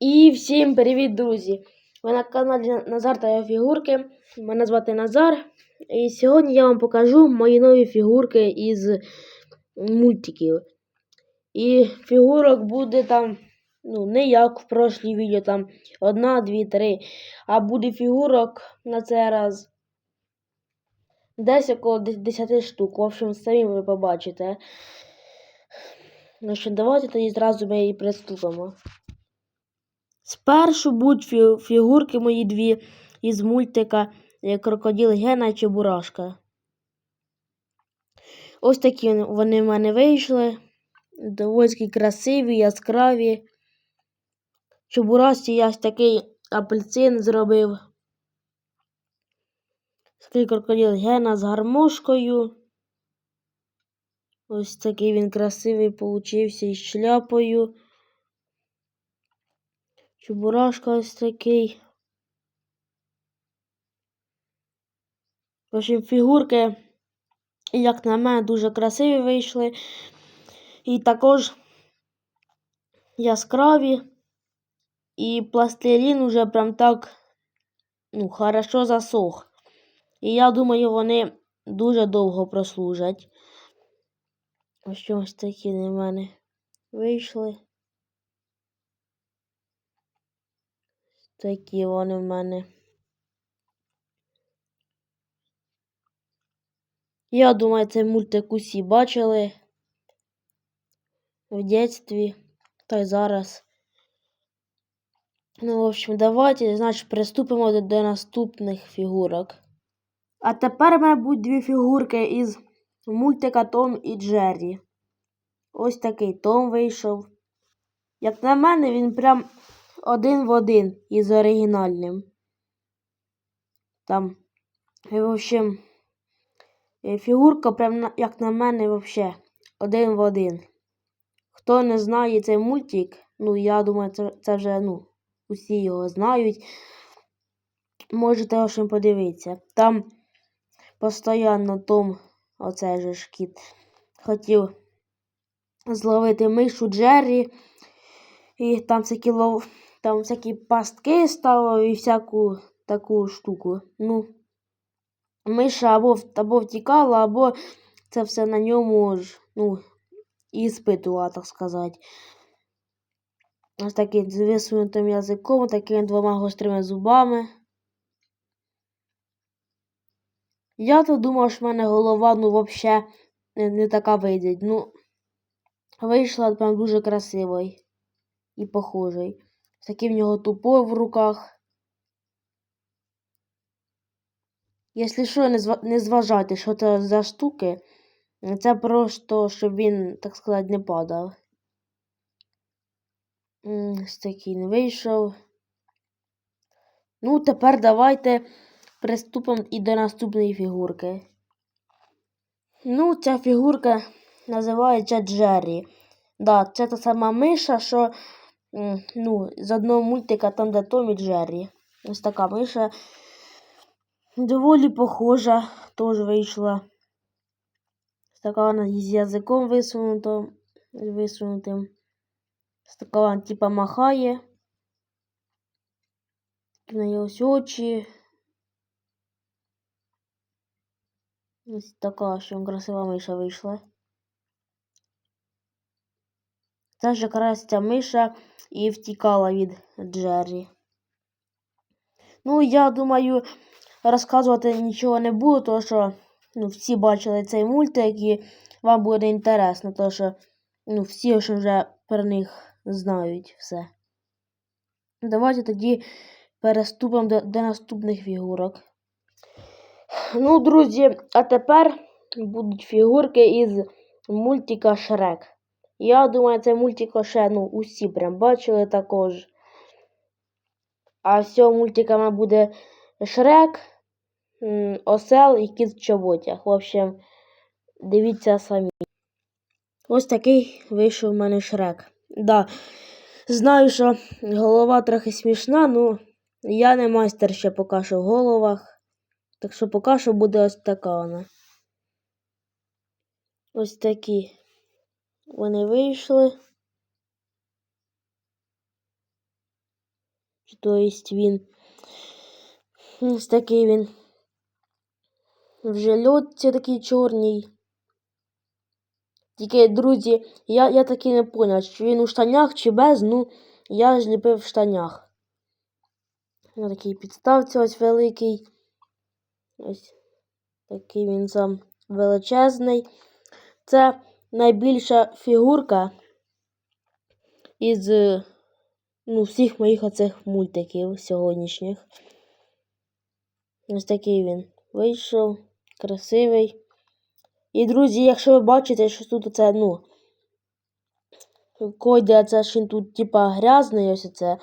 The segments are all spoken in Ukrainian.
І всім привіт, друзі! Ви на каналі Назар та його фігурки. Мене звати Назар. І сьогодні я вам покажу мої нові фігурки із мультиків. І фігурок буде там, ну, не як в прошлій відео, там одна, дві, три. А буде фігурок на цей раз десь около 10 штук. В общем, самі ви побачите. Ну що, давайте тоді зразу ми і приступимо. Спершу будуть фі- фігурки мої дві із мультика Крокодил Гена і Чебурашка. Ось такі вони- в мене вийшли. Доволі красиві, яскраві. Чебурашці я ось такий апельсин зробив. Такий крокодил Гена з гармошкою. Ось такий він красивий получився із шляпою. Чебурашка ось такий. В общем, фігурки, як на мене, дуже красиві вийшли. І також яскраві. І пластилін уже прям так, ну, хорошо засох. І я думаю, вони дуже довго прослужать. Ось ось такі на мене вийшли. Такі вони в мене. Я думаю, цей мультик усі бачили в дитинстві та й зараз. Ну, в общем, давайте, значить, приступимо до, до наступних фігурок. А тепер, мабуть, дві фігурки із мультика Том і Джеррі. Ось такий Том вийшов. Як на мене, він прям один в один із оригінальним. Там, і, в общем, е, фігурка, прям, як на мене, вообще один в один. Хто не знає цей мультик, ну, я думаю, це, це вже, ну, усі його знають. Можете в общем, подивитися. Там постійно Том, оцей же ж кіт, хотів зловити мишу Джеррі. І там всякі лов... там всякі пастки ставив і всяку таку штуку. Ну, миша або, або втікала, або це все на ньому ж, ну, і так сказати. Ось такий з висунутим язиком, такими двома гострими зубами. Я то думав, що в мене голова, ну, взагалі не, не така вийде. Ну, вийшла прям дуже красивий і похожий. Такий в нього тупой в руках. Якщо що, не, зва- не зважайте, що це за штуки. Це просто, щоб він, так сказати, не падав. Ось такий не вийшов. Ну, тепер давайте приступимо і до наступної фігурки. Ну, ця фігурка називається Джеррі. Да, це та сама миша, що ну, з одного мультика там, де Том і Джеррі. Ось така миша. Доволі похожа, теж вийшла. Ось Така вона з язиком висунутим. висунутим. Ось така вона, типа, махає. В неї ось очі. Ось така, що красива миша вийшла. Це ж ця миша і втікала від Джеррі. Ну, я думаю, розказувати нічого не буду, тому що ну, всі бачили цей мультик і вам буде інтересно, тому що ну, всі ж вже про них знають все. Давайте тоді переступимо до, до наступних фігурок. Ну, друзі, а тепер будуть фігурки із мультика Шрек. Я думаю, цей мультик ще ну, усі прям бачили також. А з цього мультика буде Шрек, Осел і кіт в чоботях. В общем, дивіться самі. Ось такий вийшов в мене Шрек. Да, знаю, що голова трохи смішна, ну я не майстер ще поки що в головах. Так що поки що буде ось така вона. Ось такі вони вийшли. Тобто він ось такий він. В жильотці такий чорний. Тільки, друзі, я я таки не поняв, чи він у штанях, чи без, ну, я зліпив в штанях. Ось такий підставці ось великий. Ось такий він сам величезний. Це найбільша фігурка із ну, всіх моїх оцих мультиків сьогоднішніх. Ось такий він вийшов, красивий. І, друзі, якщо ви бачите, що тут оце, ну, койде, це ж він тут, типа, грязний, ось це.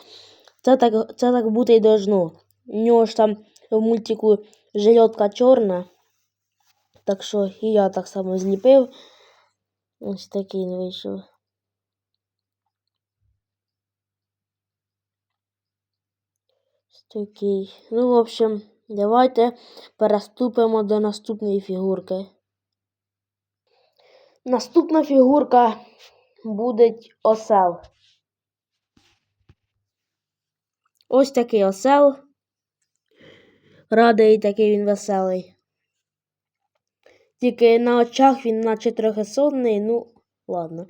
Це так це так бути й должно. У нього ж там в мультику жилетка чорна. Так що і я так само зліпив. Ось такий він вийшов. Ось такий. Ну, в общем, давайте переступимо до наступної фігурки. Наступна фігурка буде осел. Ось такий осел. Радий такий він веселий. Тільки на очах він наче трохи сонний, ну, ладно.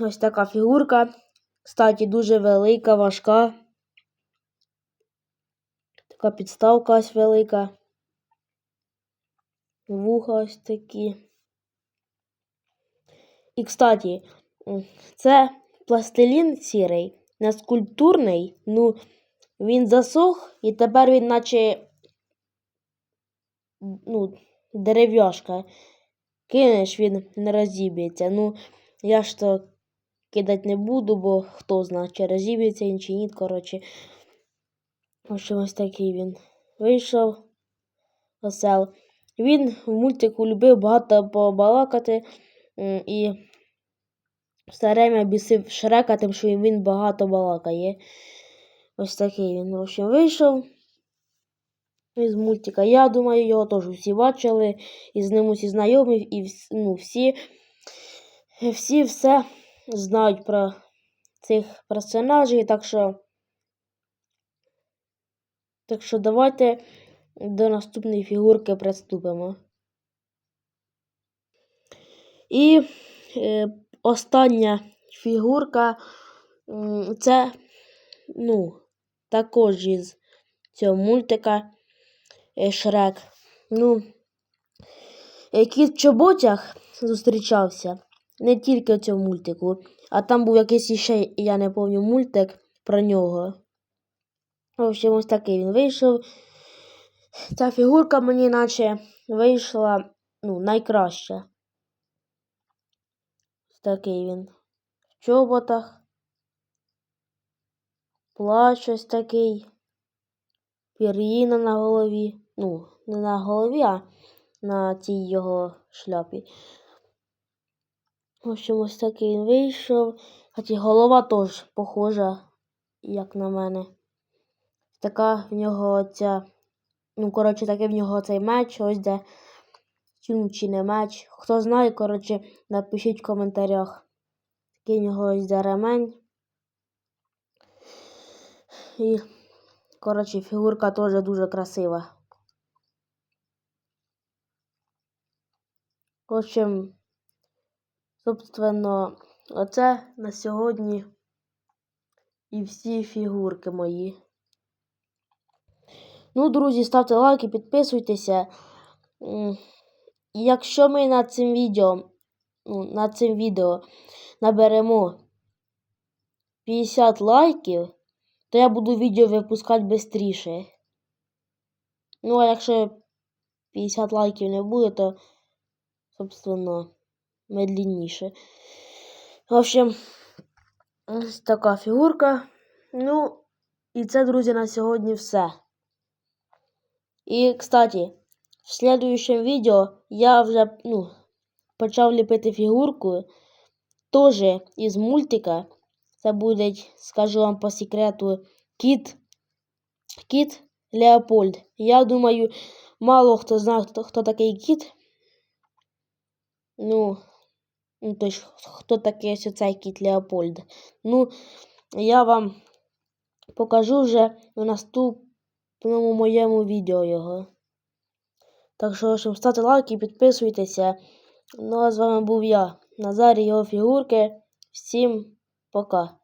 Ось така фігурка. Кстати, дуже велика, важка. Така підставка ось велика. Вуха ось такі. І, кстати, це пластилін сірий, не скульптурний, ну, він засох і тепер він наче ну, дерев'яшка. Кинеш, він не розіб'ється. Ну, я ж то кидати не буду, бо хто знає, чи розіб'ється він чи ні, коротше. В общем, ось такий він вийшов осел. Він в мультику любив багато побалакати і все время бісив Шрека, тим, що він багато балакає. Ось такий він, в общем, вийшов із мультика. Я думаю, його теж всі бачили, і з ним усі знайомі, і ну, всі, всі все знають про цих персонажів, так що. Так що давайте до наступної фігурки приступимо. І е, остання фігурка це, ну, також із цього мультика Шрек. Ну, е, кіт в чоботях зустрічався не тільки в цьому мультику, а там був якийсь іще, я не пам'ятаю, мультик про нього. В общем, ось такий він вийшов. Ця фігурка мені наче вийшла ну, найкраща. Такий він. В чоботах. Плащ ось такий. Пір'їна на голові. Ну, не на голові, а на цій його шляпі. В общем, ось такий він вийшов. Хоча голова теж похожа, як на мене. Така в нього ця. Ну, коротше, такий в нього цей меч, ось де чи, чи не меч. Хто знає, коротше, напишіть в коментарях. Такий в нього ось де ремень. І, коротше, фігурка теж дуже красива. В общем, собственно, оце на сьогодні і всі фігурки мої. Ну, друзі, ставте лайки, підписуйтеся. Якщо ми над цим відео, ну, над цим відео наберемо 50 лайків, то я буду відео випускати швидше. Ну, а якщо 50 лайків не буде, то, собственно, медленніше. В общем, ось така фігурка. Ну, і це, друзі, на сьогодні все. І, кстати, в следующем відео я вже ну, почав ліпити фігурку теж із мультика. Це буде, скажу вам по секрету, кіт кіт Леопольд. Я думаю, мало хто знає, хто, хто такий кіт. Ну, ну то хто такий ось цей кіт Леопольд. Ну, я вам покажу вже в наступному моєму відео його. Так що, общем, ставте лайки підписуйтеся. Ну а з вами був я, Назарій його фігурки. Всім пока.